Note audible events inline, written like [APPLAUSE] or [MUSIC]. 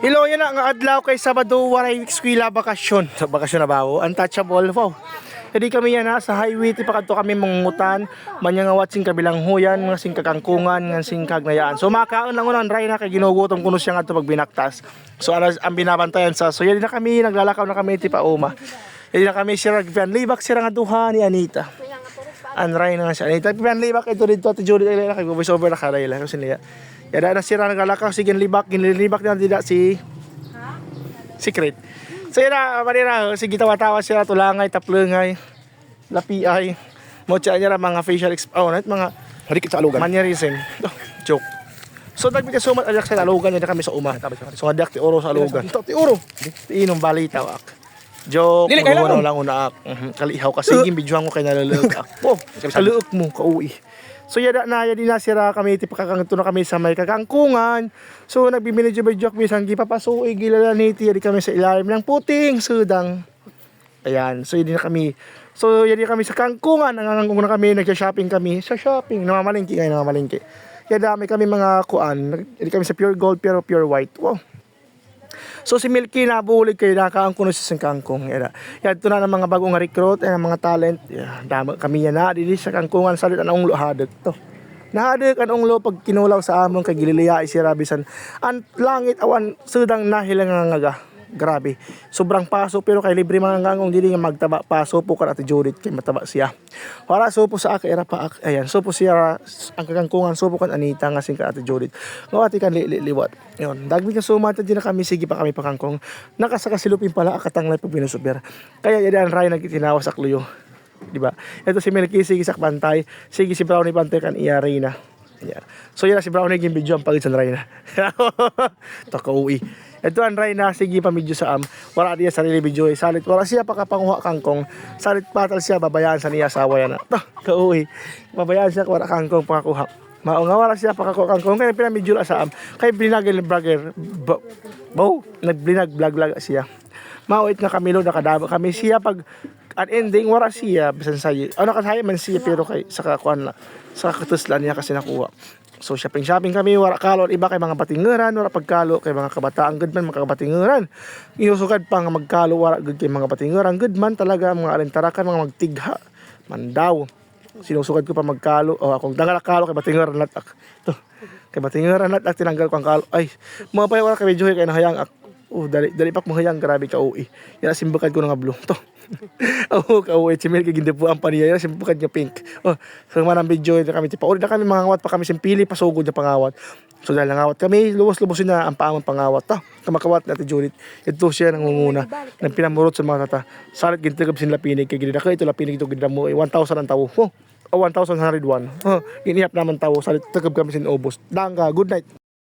Hello, yan na, nga adlaw kay Sabado, waray eskwela bakasyon. Sa bakasyon na ba ako? Untouchable, wow. Jadi kami yan ha, sa highway, ti pa kadto kami mungutan, manya nga watsing kabilang huyan, nga sing kakangkungan, nga sing kagnayaan. So makaon lang unan, ray na kay ginugutom kuno siya nga to pag binaktas. So alas ang binabantayan sa, so yan na kami, naglalakaw na kami ti pa uma. Yan na kami siya, pian libak siya nga duha ni Anita. Anray na nga siya. Anita, pian libak ito dito, ti Judy, ay kay voice over na karay lang, kasi niya. Yan na sira naglalakaw, sige libak, ginilibak na dida si secret. So na, manira, sige tawa-tawa siya, tulangay, taplungay, lapiay, mocha niya ra mga facial exp... Oh, net, mga Harikit sa alugan. mannerism. Oh, [LAUGHS] joke. So nagbi ka sumat adak sa alugan niya kami sa uma. So adak ti oro sa alugan. Ti uro. Ti inom balita ak. Joke, Dili, kailan kung mo? lang una ak. Mhm, Kalihaw ka sige [LAUGHS] bidyuhan ko kay nalalug ak. [LAUGHS] Oh, kaluok mo kauwi. So yada na yadi na sira kami ti pakakanto na kami sa may kakangkungan. So nagbibinidyo video kami sang gipapasuig gilala ni ti yadi kami sa ilalim ng puting sudang. Ayan, so yadi na kami. So yadi kami sa kangkungan, nangangangkung na kami, nagsa-shopping kami. Sa shopping, namamalingki kayo, namamalingki. Yada may kami mga kuan, yadi kami sa pure gold pero pure white. Wow. So si Milky nabulig kayo nakaangkon sa sing kangkong. Yan. Yan ito na ng mga bagong recruit, eh, mga talent. Yan, dama kami yan na dili sa kangkungan salit anong lo hadek to. Nahadek anong lo pag kinulaw sa amon kay gililiya si Rabisan. Ang langit awan sudang nga nga. Grabe. Sobrang paso pero kay libre mga ngangong dili nga magtaba paso po kan ati Judith kay mataba siya. Wala supo sa ak era pa. Ayan, supo siya ang kagangkungan supo kan Anita nga sing ka ati Judith. Ngawati kan li, li, liwat. Yon, dagmi ka sumata din kami sige pa kami pakangkong. Nakasaka silupin pala akatang lay pag binusuber. Kaya yan ray nagitinawas sa kluyo. Di ba? Ito si Melky sige sa bantay, sige si Brownie bantay kan iya Reyna. Yeah. So yan na si Brownie yung video ang pagit sa Reyna. Ito [LAUGHS] kauwi. Ito ang Reyna, sige pa medyo sa am. Wala diya sarili video eh. Salit, wala siya pakapanguha kangkong. Salit patal siya, babayaan sa niya asawa yan. [LAUGHS] Ito, kauwi. Babayaan siya, wala kangkong pakakuha. Mao nga wala siya pakakuha kangkong. Kaya pinamidyo sa am. Kaya binagil ni Bragger. Bo, nagblinag vlog vlog siya. Mauit nga kami lo nakadaba kami siya pag at ending wala siya bisan sa ano kasaya man siya pero kay sa kakuan na sa katuslan niya kasi nakuha. So shopping shopping kami wala kalo iba kay mga batingeran wala pagkalo kay mga kabataan good man mga kabatingeran. Inusugad pa nga magkalo wala good kay mga batingeran good man talaga mga alintarakan mga magtigha mandaw sinusugad ko pa magkalo o akong dangalakalo kay batingeran latak to [LAUGHS] kay batingeran latak tinanggal ko ang kalo. Ay mga pa wala kay medyo kay nahayang ak Oh, dali, dali pak mahayang grabe ka uwi. Yan simbakan ko ng ablo. [LAUGHS] To. oh, ka uwi. Chimil kay gindi po ang paniya. Yan simbakan niya pink. Oh, so manang video na kami. Tipa, na kami mga ngawat pa kami simpili. Pasugod na pangawat. So dahil nangawat kami, lubos-lubosin na ang paamang pangawat. Ta, kamakawat natin Judith. Ito siya nangunguna. Nang pinamurot sa mga tata. Salit gintigab sin lapinig. Kay ginida ka, ito lapinig ito ginida mo. Eh, 1,000 ang tawo. Oh, oh 1,101. Oh, inihap naman tawo. Salit tagab kami sin obos. Dangga, good night.